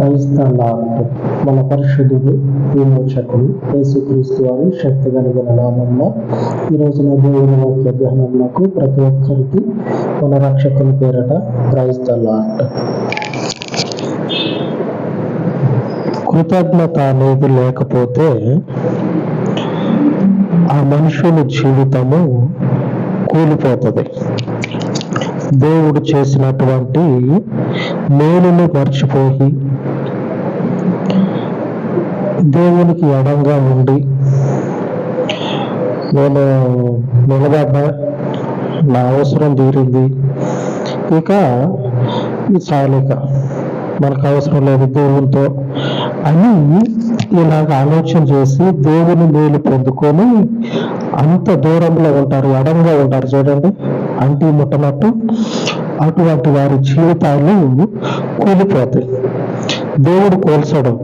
క్రైస్తలార్ట్ మన పరిశుద్ధుడు విమోచకుడు యేసుక్రీస్తు వారి శక్తి కలిగిన నామంలో ఈ రోజున దేవుని వాక్య ధ్యానంలో ప్రతి ఒక్కరికి మన రక్షకుని పేరట క్రైస్తలార్ట్ కృతజ్ఞత అనేది లేకపోతే ఆ మనుషుని జీవితము కూలిపోతుంది. దేవుడు చేసినటువంటి మేలును మర్చిపోయి దేవునికి ఎడంగా ఉండి నేను నిలబడ్డా నా అవసరం తీరింది. ఇక చాలిక మనకు అవసరం లేదు దేవునితో అని ఇలాగ ఆలోచన చేసి దేవుని మేలు పొందుకొని అంత దూరంలో ఉంటారు ఎడంగా ఉంటారు చూడండి. అంటి ముట్టనట్టు అటువంటి వారి జీవితాలు కూలిపోతాయి. దేవుడు కోల్చడం.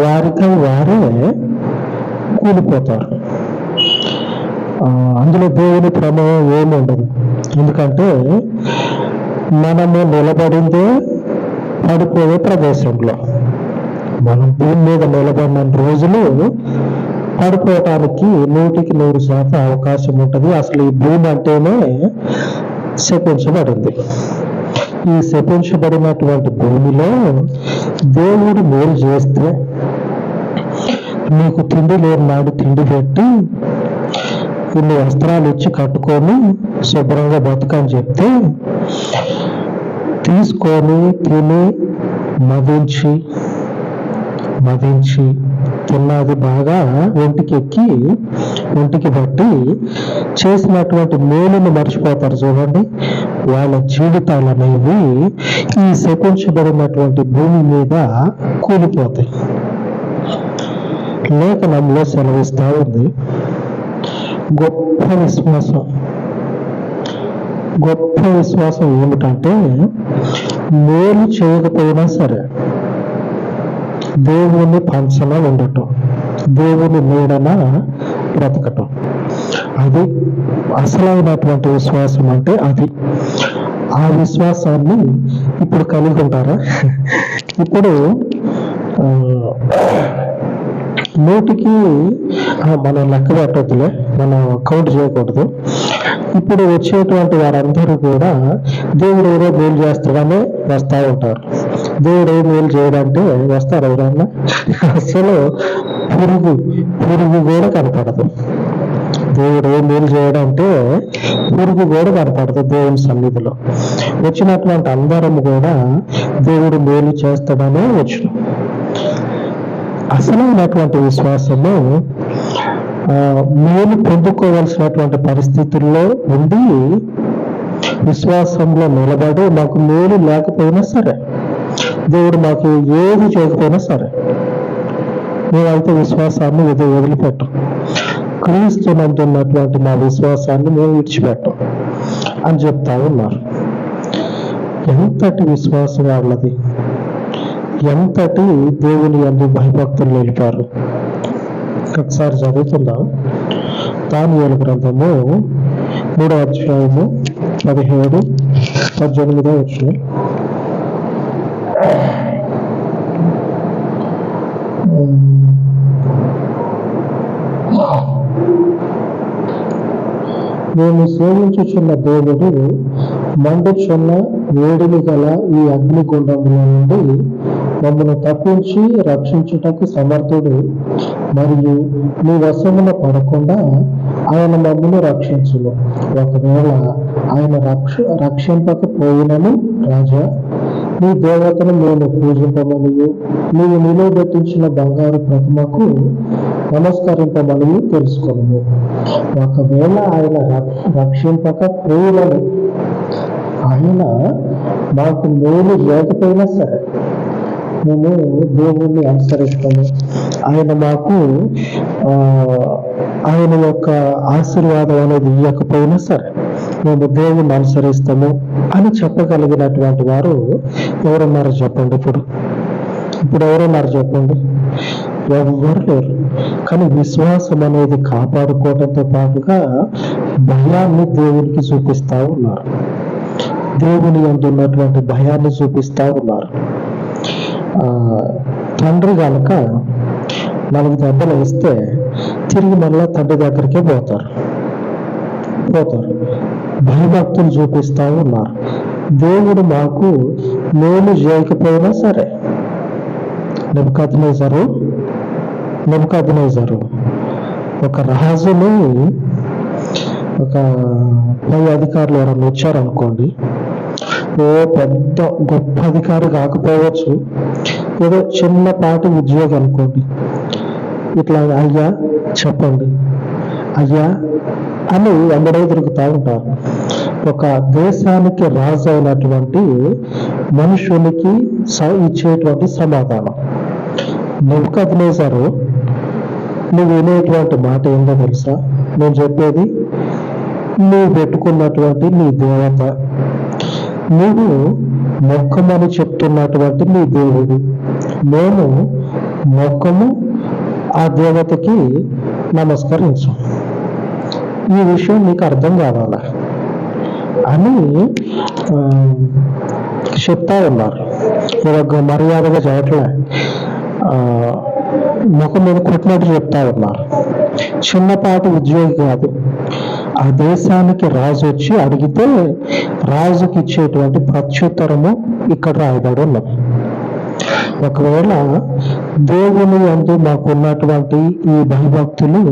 వారితో వారే కూలిపోతారు. అందులో దేవుని ప్రమేయం ఏమి ఉండదు ఎందుకంటే మనము నిలబడిందే పడిపోయే ప్రదేశంలో. మనం భూమి మీద నిలబడిన రోజులు పడిపోవటానికి నూటికి నూరు శాతం అవకాశం ఉంటుంది. అసలు ఈ భూమి అంటేనే శపించబడింది. ఈ శపించబడినటువంటి భూమిలో దేవుడు మేలు చేస్తే నీకు తిండి లేని నాడు తిండి పెట్టి ఇన్ని వస్త్రాలు ఇచ్చి కట్టుకొని శుభ్రంగా బతుకని చెప్తే తీసుకొని తిని మదించి మదించి తిన్నది బాగా ఒంటికి ఎక్కి ఒంటికి బట్టి చేసినటువంటి మేలును మర్చిపోతారు చూడండి. వాళ్ళ జీవితాలు అనేవి ఈ శపించబడినటువంటి భూమి మీద కూలిపోతాయి. లేఖనంలో సెలవిస్తూ ఉంది. గొప్ప విశ్వాసం. గొప్ప విశ్వాసం ఏమిటంటే మేలు చేయకపోయినా సరే దేవుని పంచన ఉండటం దేవుని నీడన బ్రతకటం. అది అసలైనటువంటి విశ్వాసం అంటే అది. ఆ విశ్వాసాన్ని ఇప్పుడు కలిగి ఉంటారా? ఇప్పుడు ఆ, నూటికి మనం లెక్క పెట్టద్దులే మనం కౌంట్ చేయకూడదు. ఇప్పుడు వచ్చేటువంటి వారందరూ కూడా దేవుడు ఏదో మేలు చేస్తాడని వస్తూ ఉంటారు. దేవుడు ఏ మేలు చేయడంటే వస్తారు ఎవరన్నా అసలు పురుగు పురుగు కూడా కనపడదు. దేవుడు మేలు చేయడం చేయడంటే పురుగు కూడా కనపడదు దేవుని సన్నిధిలో. వచ్చినటువంటి అందరం కూడా దేవుడు మేలు చేస్తాడనే వచ్చిన. అసలైనటువంటి విశ్వాసము ఆ, మేలు పొందుకోవలసినటువంటి పరిస్థితుల్లో ఉండి విశ్వాసంలో నిలబడి మాకు మేలు లేకపోయినా సరే దేవుడు మాకు ఏది చేయకపోయినా సరే. మేమైతే విశ్వాసాన్ని ఇది వదిలిపెట్టం. క్రీస్తునందున్నటువంటి మా విశ్వాసాన్ని మేము విడిచిపెట్టం అని చెప్తా ఉన్నారు. ఎంతటి విశ్వాసం వాళ్ళది? ఎంతటి దేవుని అందు భయభక్తులు నిలిపారు? ఒకసారి చదువుకుందాం. దానియేలు గ్రంథము మూడో అధ్యాయము పదిహేడు పద్దెనిమిదో వచ్చినాయి మేము సేవించుచున్న దేవుడు మండుచున్న వేడిని గల ఈ అగ్నిగుండముల నుండి మమ్మల్ని తప్పించి రక్షించుటకు సమర్థుడు మరియు మీ వశమున పడకుండా ఆయన మమ్మల్ని రక్షించును. ఒకవేళ ఆయన రక్ష రక్షింపకపోయినను రాజా నీ దేవతను మేము పూజింపమనియు నీవు నిలబెట్టించిన బంగారు ప్రతిమకు నమస్కరింపమని తెలుసుకోము ఒకవేళ ఆయన రక్షింపక రక్షింపకపోయినను ఆయన మాకు మేలు లేకపోయినా సరే మేము దేవుణ్ణి అనుసరిస్తాము. ఆయన మాకు ఆ, ఆయన యొక్క ఆశీర్వాదం అనేది ఇవ్వకపోయినా సరే మేము దేవుణ్ణి అనుసరిస్తాము అని చెప్పగలిగినటువంటి వారు ఎవరున్నారు చెప్పండి ఇప్పుడు. ఇప్పుడు ఎవరున్నారు చెప్పండి? ఎవ్వరు లేరు. కానీ విశ్వాసం అనేది కాపాడుకోవడంతో పాటుగా భయాన్ని దేవునికి చూపిస్తా ఉన్నారు. దేవుని యందు ఉన్నటువంటి భయాన్ని చూపిస్తా ఉన్నారు. ఆ, తండ్రి కనుక నాలుగు దెబ్బలు వేస్తే తిరిగి మళ్ళీ తండ్రి దగ్గరికే పోతారు. పోతారు. భయభక్తులు చూపిస్తూ ఉన్నారు. దేవుడు మాకు మేలు చేయకపోయినా సరే. నెబుకద్నేజరు నెబుకద్నేజరు ఒక రాజుని ఒక పై అధికారులు ఎవరైనా వచ్చారనుకోండి ఓ పెద్ద గొప్ప అధికారి కాకపోవచ్చు ఏదో చిన్నపాటి ఉద్యోగం అనుకోండి. ఇట్లా అయ్యా చెప్పండి. అయ్యా అని అందరూ తిరుగుతూ ఉంటారు. ఒక దేశానికి రాజు అయినటువంటి మనుషునికి ఇచ్చేటువంటి సమాధానం. నెబుకద్నేజరు నువ్వు వినేటువంటి మాట ఏందో తెలుసా? నేను చెప్పేది నువ్వు పెట్టుకున్నటువంటి నీ దేవత. నువ్వు మొక్కమని చెప్తున్నటువంటి నీ దేవుడు. మేము మొక్కము ఆ దేవతకి నమస్కరించాను. ఈ విషయం నీకు అర్థం కావాలా? అని చెప్తా ఉన్నారు. ఇదొక మర్యాదగా చేయట్లే ఆ, ముఖం మీద కొట్టినట్టు చెప్తా ఉన్నారు. చిన్నపాటి ఉద్యోగి కాదు. ఆ దేశానికి రాజు వచ్చి అడిగితే రాజుకి ఇచ్చేటువంటి ప్రత్యుత్తరము ఇక్కడ రాయబడి ఉన్నది. ఒకవేళ దేవుని అంటూ మాకున్నటువంటి ఈ భయభక్తులు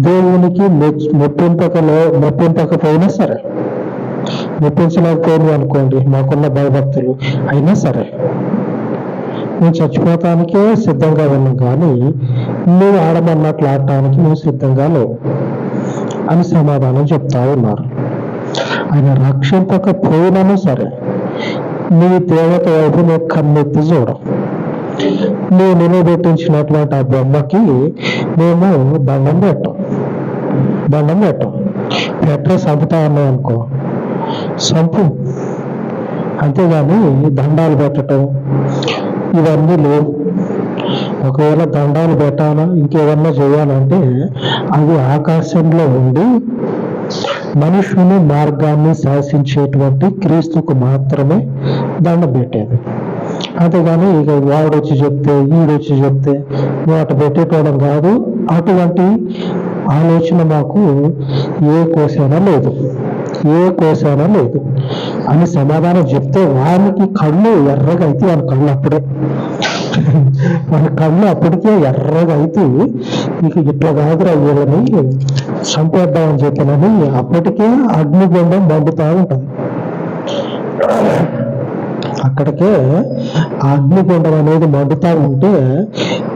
దేవునికి మెప్పింపకలో మెప్పింపకపోయినా సరే మెప్పించలేకపోయినా అనుకోండి మాకున్న భయభక్తులు అయినా సరే నేను చచ్చిపోతానికే సిద్ధంగా ఉన్నాం కానీ నువ్వు ఆడమన్నట్లు ఆడటానికి నువ్వు సిద్ధంగా లేవు అని సమాధానం చెప్తా ఉన్నారు. ఆయన రక్షింపకపోయినను సరే నీ దేవత వైపు నువ్వు కన్నెత్తి చూడవు నువ్వు నిలబెట్టించినటువంటి ఆ బొమ్మకి మేము దండం పెట్టం. దండం పెట్టం. పెట్టే సంపుతా ఉన్నాం అనుకో? సంపు అంతేగాని దండాలు పెట్టడం ఇవన్నీ లేవు. ఒకవేళ దండాలు పెట్టాలా ఇంకేమన్నా చేయాలంటే అది ఆకాశంలో ఉండి మనుషుని మార్గాన్ని శాసించేటువంటి క్రీస్తుకు మాత్రమే దండం పెట్టేది. అంతేగాని ఇక వాడు వచ్చి చెప్తే వీడు వచ్చి చెప్తే వాటి పెట్టేటోడం కాదు. అటువంటి ఆలోచన మాకు ఏ కోసైనా లేదు. ఏ కోసైనా లేదు. అని సమాధానం చెప్తే వానికి కళ్ళు ఎర్రగా అయితే వాని కళ్ళు అప్పుడే. మన కళ్ళు అప్పటికే ఎర్రగా అయితే ఇక ఇట్లా కాదురా వీళ్ళని చంపేద్దామని చెప్పినని అప్పటికే అగ్నిగుండం బండుతా ఉంటుంది. అక్కడికే అగ్నిగుండం అనేది మండుతా ఉంటే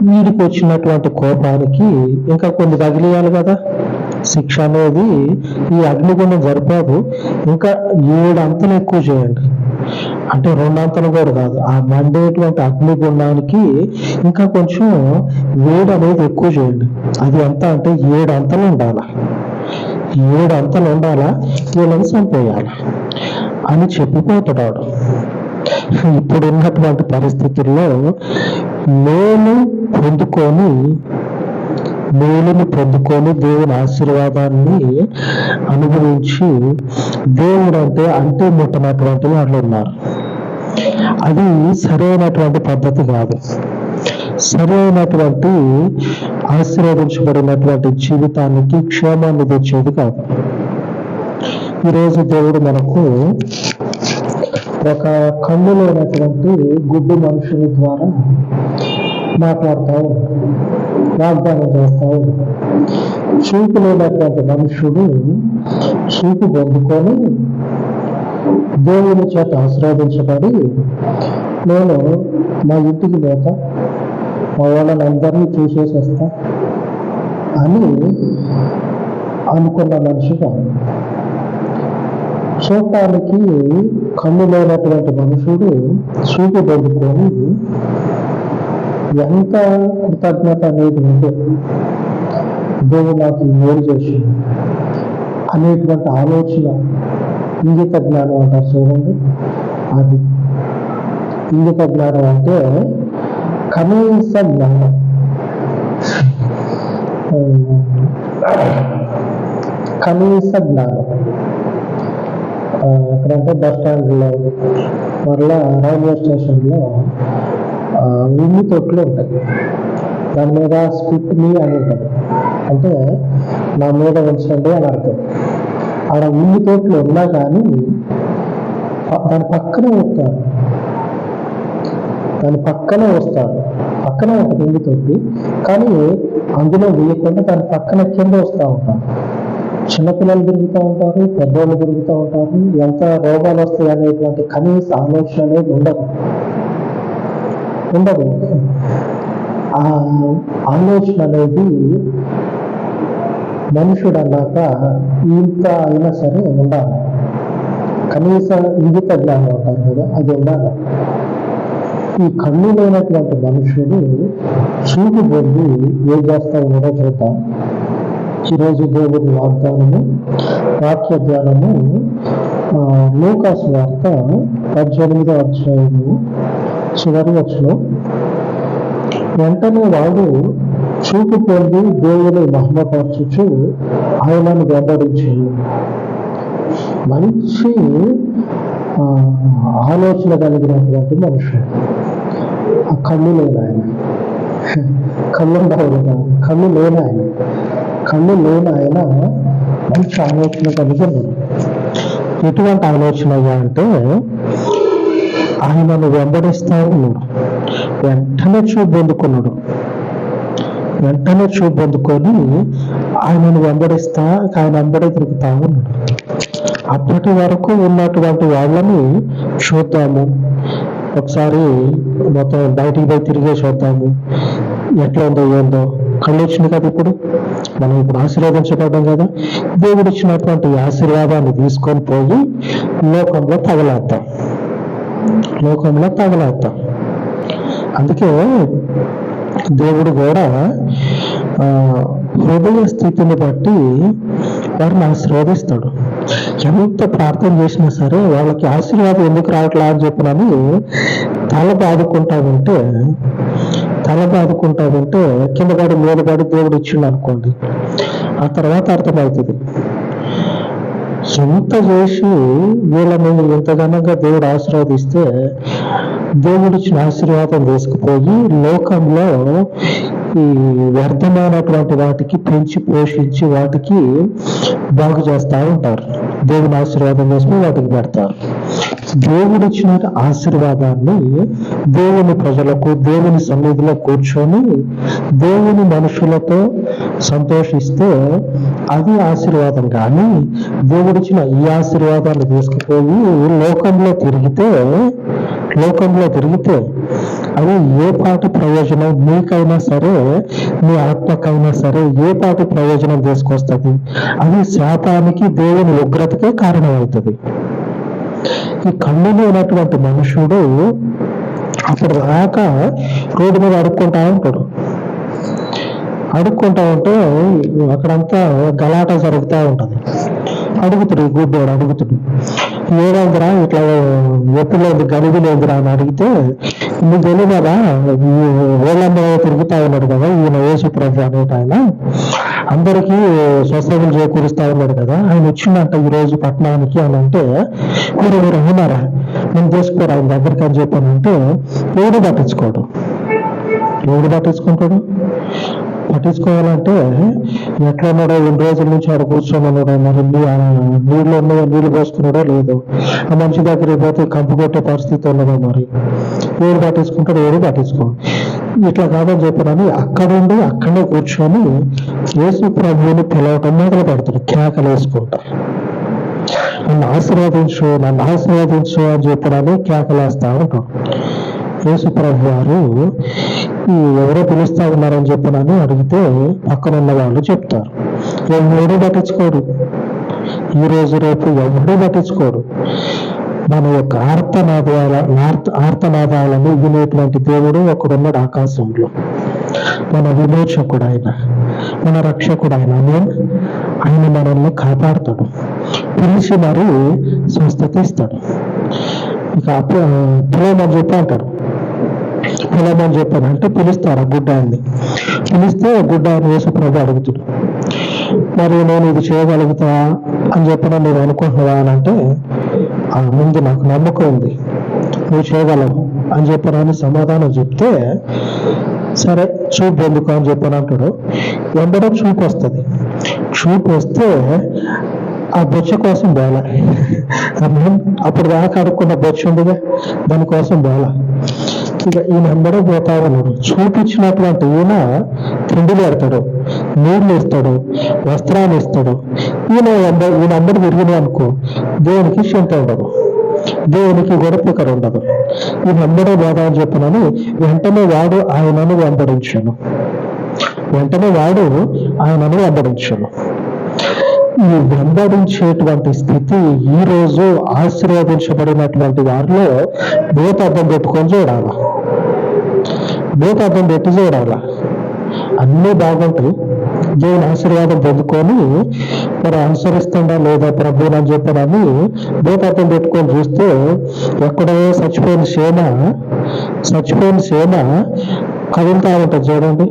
వీడికి వచ్చినటువంటి కోపానికి ఇంకా కొన్ని తగిలియాలి కదా. శిక్ష అనేది ఈ అగ్నిగుండం సరిపోదు ఇంకా ఏడు అంతలు ఎక్కువ చేయండి. అంటే రెండంతలు కూడా కాదు. ఆ మండేటువంటి అగ్నిగుండానికి ఇంకా కొంచెం వేడి అనేది ఎక్కువ చేయండి. అది ఎంత అంటే ఏడు అంతలు ఉండాలా. ఏడు అంతలు ఉండాలా. వీళ్ళని చంపేయాలి. అని చెప్పిపోతాడు ఇప్పుడు ఉన్నటువంటి పరిస్థితుల్లో మేలు పొందుకొని మేలుని పొందుకొని దేవుని ఆశీర్వాదాన్ని అనుభవించి దేవుడు అంటే అంటే ముట్టనటువంటి వాళ్ళు ఉన్నారు. అది సరైనటువంటి పద్ధతి కాదు. సరైనటువంటి ఆశీర్వదించబడినటువంటి జీవితానికి క్షేమాన్ని తెచ్చేది కాదు. ఈరోజు దేవుడు మనకు ఒక కన్ను ఉన్నటువంటి గుడ్డు మనుషుల ద్వారా మాట్లాడతావు వాగ్దానం చేస్తావు. చూపు లేనటువంటి మనుషుడు చూపు పొందుకొని దేవుని చేత ఆశీర్వదించబడి నేను మా ఇంటికి పోతా మా వాళ్ళని అందరినీ చూసేసేస్తా అని అనుకున్న మనిషిగా చూడటానికి కన్ను లేనటువంటి మనుషుడు చూపు పొందుకొని ఎంత కృతజ్ఞత అనేది ఉంటే దేవుడు నాకు మేలు చేసింది అనేటువంటి ఆలోచన ఇంగిత జ్ఞానం అంటారు చూడండి. అది ఇంగిత జ్ఞానం అంటే కనీస జ్ఞానం. కనీస జ్ఞానం. ఎక్కడంటే బస్ స్టాండ్లో మరలా రైల్వే స్టేషన్లో ఆ, ఉమ్మి తొట్లు ఉంటాయి. దాని మీద స్పిట్ మీ అని ఉంటుంది. అంటే నా మీద ఉంచండి అని అర్థం. ఆడ ఉమ్మి తోట్లు ఉన్నా కానీ దాని పక్కనే వస్తారు. దాని పక్కనే వస్తారు. పక్కనే ఉంటుంది ఉమ్మి తోటి కానీ అందులో వేయకుండా దాని పక్కన కింద వస్తూ ఉంటారు. చిన్నపిల్లలు తిరుగుతూ ఉంటారు పెద్దవాళ్ళు తిరుగుతూ ఉంటారు. ఎంత రోగాలు వస్తాయి అనేటువంటి కనీస ఆలోచన అనేది ఉండదు. ఉండదు. ఆ ఆలోచన అనేది మనుషుడు అన్నాక ఇంత అయినా సరే ఉండాలి. కనీస ఇంగిత జ్ఞానం ఉంటారు కదా అది ఉండాలి. ఈ కన్ను లేనటువంటి మనుషుడు చూపు పొంది ఏం చేస్తా ఉన్నారో చూద్దాం. ఈరోజు దేవుడి వాగ్దానము వాక్య ధ్యానము ఆ, వార్త పద్దెనిమిదో అధ్యాయము చివరి వచ్చులో వెంటనే వాడు చూపు పొంది దేవుని మహిమపరచుచు ఆయనను వెంబడించి మంచి ఆ, ఆలోచన కలిగినటువంటి మనుషుడు. ఆ కళ్ళు లేని ఆయన కళ్ళు ఉండవు కళ్ళు లేని ఆయన. కళ్ళు లేని ఆయన మంచి ఆలోచన కలిగి ఎటువంటి ఆలోచన అయ్యా అంటే ఆయనను వెంబడిస్తా ఉన్నాడు వెంటనే చూపు అందుకున్నాడు వెంటనే చూపు పొందుకొని ఆయనను వెంబడిస్తా ఆయన వెంబడే తిరుగుతా ఉన్నాడు. అప్పటి వరకు ఉన్నటువంటి వాళ్ళని చూద్దాము. ఒకసారి మొత్తం బయటికి పోయి తిరిగే చూద్దాము. ఎట్లా ఉందో ఏందో కళ్ళు వచ్చింది కదా ఇప్పుడు. మనం ఇప్పుడు ఆశీర్వదించబడ్డం కదా. దేవుడు ఇచ్చినటువంటి ఈ ఆశీర్వాదాన్ని తీసుకొని పోయి లోకంలో తగలేద్దాం లోకంలో తగలేద్దాం అందుకే దేవుడు కూడా ఆ, హృదయ స్థితిని బట్టి వారిని ఆశీర్వదిస్తాడు. ఎంత ప్రార్థన చేసినా సరే వాళ్ళకి ఆశీర్వాదం ఎందుకు రావట్లా అని చెప్పినని తల బాదుకుంటా ఉంటే తల బాదుకుంటా ఉంటే కింద పడి మీద పడి దేవుడు ఇచ్చిండు అనుకోండి. ఆ తర్వాత అర్థమవుతుంది. ఎంత చేసి వీళ్ళని ఇంత ఘనంగా దేవుడు ఆశీర్వదిస్తే దేవుడిచ్చిన ఆశీర్వాదం తీసుకుపోయి లోకంలో ఈ వ్యర్థమైనటువంటి వాటికి పెంచి పోషించి వాటికి బాగు చేస్తూ ఉంటారు. దేవుని ఆశీర్వాదం చేసుకుని వాటికి పెడతారు. దేవుడిచ్చిన ఆశీర్వాదాన్ని దేవుని ప్రజలకు దేవుని సన్నిధిలో కూర్చొని దేవుని మనుషులతో సంతోషిస్తే అది ఆశీర్వాదం కానీ దేవుడిచ్చిన ఈ ఆశీర్వాదాన్ని తీసుకుపోయి లోకంలో తిరిగితే లోకంలో తిరిగితే అవి ఏ పాటి ప్రయోజనం నీకైనా సరే నీ ఆత్మకైనా సరే ఏ పాటి ప్రయోజనం తీసుకొస్తుంది? అది శాపానికి దేవుని ఉగ్రతకే కారణమవుతుంది. ఈ కళ్ళు లేనటువంటి మనుషుడు అప్పుడు రాక రోడ్డు మీద అడుక్కుంటా ఉంటాడు. అడుక్కుంటా ఉంటే అక్కడంతా గలాట జరుగుతూ ఉంటుంది. అడుగుతుడు గుడ్డోడు అడుగుతుడు. ఏమైందిరా? ఇట్లా ఎప్పుడు లేదు లేదురా అని అడిగితే నీకు తెలియదు కదా ఓళ్ళమ్మ తిరుగుతా ఉన్నాడు కదా ఈయన యేసు ప్రభు అనేట ఆయన. అందరికీ స్వస్థతలు చేకూరుస్తా ఉన్నాడు కదా. ఆయన వచ్చిందంట ఈ రోజు పట్టణానికి అని అంటే మీరు మీరు అన్నారా నేను చేసుకోరు ఆయన దగ్గరికి అని చెప్పానంటే ఏడు పట్టించుకోడు. ఎవడు పట్టించుకుంటాడు? పట్టించుకోవాలంటే ఎట్లా ఉన్నాడో ఎన్ని రోజుల నుంచి ఆడ కూర్చోమన్నాడు మరి నీళ్ళు ఉన్నాయో నీళ్ళు పోసుకున్నాడో లేదు. ఆ మనిషి దగ్గరికి పోతే కంపు కొట్టే పరిస్థితి ఉన్నదో మరి? ఎవరు పట్టించుకుంటాడు? ఏడు పట్టించుకోడు. ఇట్లా కాదని చెప్పనని అక్కడుండి అక్కడే కూర్చొని యేసు ప్రభువుని పిలవటం మొదలు పెడతాడు కేకలు వేసుకుంటా. నన్ను ఆశీర్వదించు నన్ను ఆశీర్వదించు అని చెప్పడని కేకలేస్తా ఉంటాడు. యేసు ప్రభు వారు ఈ ఎవరో పిలుస్తా ఉన్నారని చెప్పనని అడిగితే పక్కన ఉన్న వాళ్ళు చెప్తారు. ఎవరు పట్టించుకోడు. ఈ రోజు రేపు ఎవరు పట్టించుకోడు. మన యొక్క ఆర్తనాదాల ఆర్తనాదాలను వినేటువంటి దేవుడు ఒకడున్నాడు ఆకాశంలో. మన విమోచకుడు ఆయన మన రక్షకుడు ఆయన ఆయన మనల్ని కాపాడుతాడు. పిలిచి మరి స్వస్థత ఇస్తాడు. ఇక అప్పుడు పిలవమని చెప్పి అంటాడు పిలవమని చెప్పాను అంటే పిలుస్తాడు ఆ గుడ్డాన్ని పిలిస్తే గుడ్డాన్ని యేసు ప్రభు అడుగుతాడు మరి నేను ఇది చేయగలుగుతా అని చెప్పిన నువ్వు అనుకుంటున్నావా అని అంటే ఆ ముందు నాకు నమ్మకం ఉంది. నువ్వు చేయగలవు అని చెప్పనని సమాధానం చెప్తే సరే చూపు ఎందుకు అని చెప్పాను అంటాడు. వెంబడే చూపు వస్తుంది. చూపు వస్తే ఆ బొచ్చ కోసం బోల. అప్పుడు దాకా అడుక్కున్న బొచ్చ ఉండగా దానికోసం బోల. ఇక ఈయన వెంబడే పోతా ఉన్నాడు చూపించినటువంటి ఈయన తిండి పెడతాడు నీళ్ళు ఇస్తాడు వస్త్రాలు ఇస్తాడు. ఈయన వెంబ- ఈయన అందరు తిరిగిన అనుకో దేవునికి చింత ఉండదు. దేవునికి గొడపకర ఉండదు. ఈ వెంబడే పోదా అని చెప్పినని వెంటనే వాడు ఆయనను వెంబడించాను వెంటనే వాడు ఆయనను వెంబడించాను ఈ వెంబడించేటువంటి స్థితి ఈ రోజు ఆశీర్వదించబడినటువంటి వారిలో భూతార్థం పెట్టుకొని చూడాలా. భూతార్థం పెట్టి చూడాలా. అన్నీ బాగుంటాయి. దేవుని ఆశీర్వాదం పొందుకొని మరి అనుసరిస్తుందా లేదా ప్రభుని అని చెప్పనని భూతార్థం పెట్టుకొని చూస్తే ఎక్కడో చచ్చిపోయిన సేన చచ్చిపోయిన సేన కదులుతా ఉంటుంది చూడండి.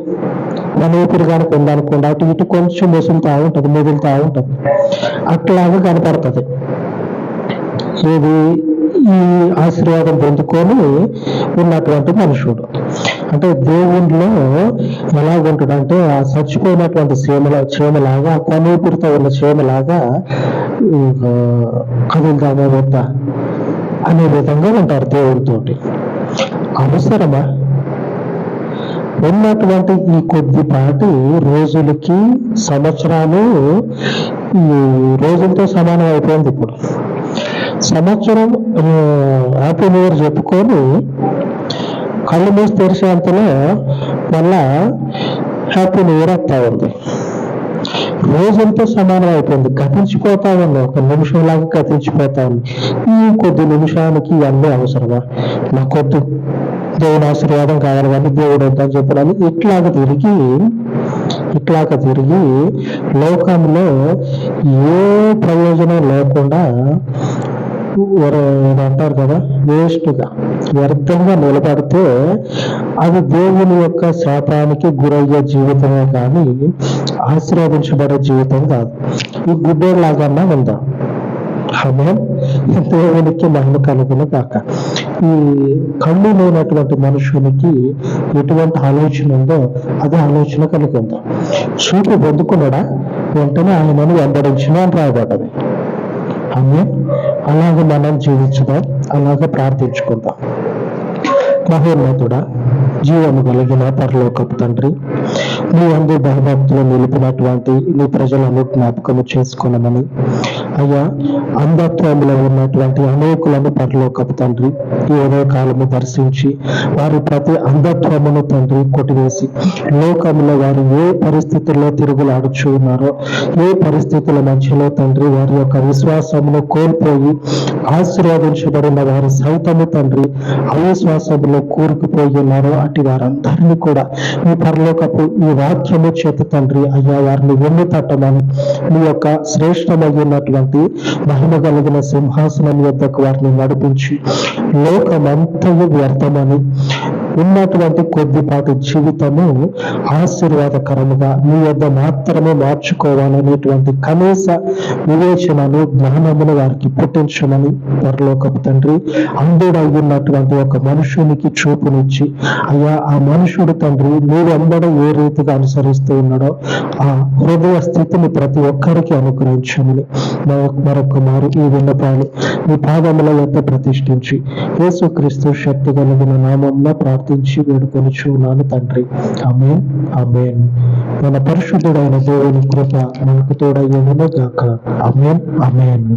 మన ఊపిరి కనుక ఉందనుకోండి అటు ఇటు కొంచెం మెసులుతా ఉంటుంది మెదులుతా ఉంటుంది. అట్లాగా కనపడుతుంది. ఏది ఈ ఆశీర్వాదం పొందుకొని ఉన్నటువంటి మనుషుడు. అంటే దేవునిలో ఎలాగుంటాడు అంటే ఆ చచ్చిపోయినటువంటి చీమల చీమలాగా ఆ కొనూపిరితో ఉన్న చీమలాగా ఇక కదులుదామా వద్దా అనే విధంగా ఉంటారు దేవుడితోటి అవసరమా? ఉన్నటువంటి ఈ కొద్దిపాటి రోజులకి సంవత్సరాలు ఈ రోజులతో సమానం అయిపోయింది ఇప్పుడు. సంవత్సరం హ్యాపీ న్యూ ఇయర్ చెప్పుకొని కళ్ళు మూసి తెరిచేంతలో మళ్ళా హ్యాపీ న్యూ ఇయర్ వస్తా ఉంది. రోజంతా సమానం అయిపోయింది. కథించిపోతా ఉంది. ఒక నిమిషం లాగా కథించిపోతా ఉంది. ఈ కొద్ది నిమిషానికి అన్నీ అవసరమా? నా కొద్ది దేవుని ఆశీర్వాదం కావాలి కానీ దేవుడు వద్దని చెప్పడానికి ఇట్లాగ తిరిగి ఇట్లాగ తిరిగి లోకంలో ఏ ప్రయోజనం లేకుండా ఏమంటారు అంటారు కదా వేస్ట్గా వ్యర్థంగా నిలబడితే అది దేవుని యొక్క శాపానికి గురయ్యే జీవితమే కానీ ఆశీర్వదించబడే జీవితం కాదు. ఈ గుడ్డేలాగన్నా ఉందా? ఆమె దేవునికి మహిమ కలుగును కాక ఈ కళ్ళు లేనటువంటి మనుషునికి ఎటువంటి ఆలోచన ఉందో అదే ఆలోచన కలిగి చూపు పొందుకున్నాడా? వెంటనే ఆయనను వెంబడించిన అని రాయబడ్డది. ఆమె అలాగే మనం జీవించుదాం అలాగే ప్రార్థించుకుందాం. మహోన్నతుడా జీవము కలిగిన పరలోకపు తండ్రి నీ అందు భయభక్తులు నిలిపినటువంటి నీ ప్రజలను జ్ఞాపకము చేసుకున్నామని అయ్యా అంధత్వంలో ఉన్నటువంటి అనేకులను పరలోకపు తండ్రి ఏదో కాలము దర్శించి వారి ప్రతి అంధత్వమును తండ్రి కొట్టివేసి లోకంలో వారు ఏ పరిస్థితుల్లో తిరుగులాడుచు ఉన్నారో ఏ పరిస్థితుల మధ్యలో తండ్రి వారి యొక్క విశ్వాసమును కోల్పోయి ఆశీర్వదించబడిన వారు సైతము తండ్రి అవిశ్వాసములో కూరుకుపోయి ఉన్నారో అటు వారందరినీ కూడా ఈ పరలోకపు ఈ వాక్యము చేత తండ్రి అయ్యా వారిని వెన్ను తట్టమని మీ యొక్క శ్రేష్టమైనటువంటి మహిమ కలిగిన సింహాసనం యొద్దకు వారిని నడిపించి లోకమంతయు వ్యర్థమని ఉన్నటువంటి కొద్దిపాటి జీవితము ఆశీర్వాదకరముగా మీ వద్ద మాత్రమే మార్చుకోవాలనేటువంటి కనీస వివేచనను జ్ఞానమును వారికి పుట్టించమని పరలోకపు తండ్రి అంధుడై ఉన్నటువంటి ఒక మనుషునికి చూపునిచ్చి అయ్యా ఆ మనుషుడు తండ్రి మీరెంబడ ఏ రీతిగా అనుసరిస్తూ ఉన్నాడో ఆ హృదయ స్థితిని ప్రతి ఒక్కరికి అనుగ్రహించమని మరొక- మారు ఈ విన్నపాలు మీ పాదముల యొక్క ప్రతిష్ఠించి. యేసుక్రీస్తు శక్తి కలిగిన నామంలో ప్రార్థించి వేడుకొని చూనాను తండ్రి. ఆమేన్. ఆమేన్. మన పరిశుద్ధుడైన దేవుని కృప మనకు తోడయ్యేను గాక ఆమేన్. ఆమేన్.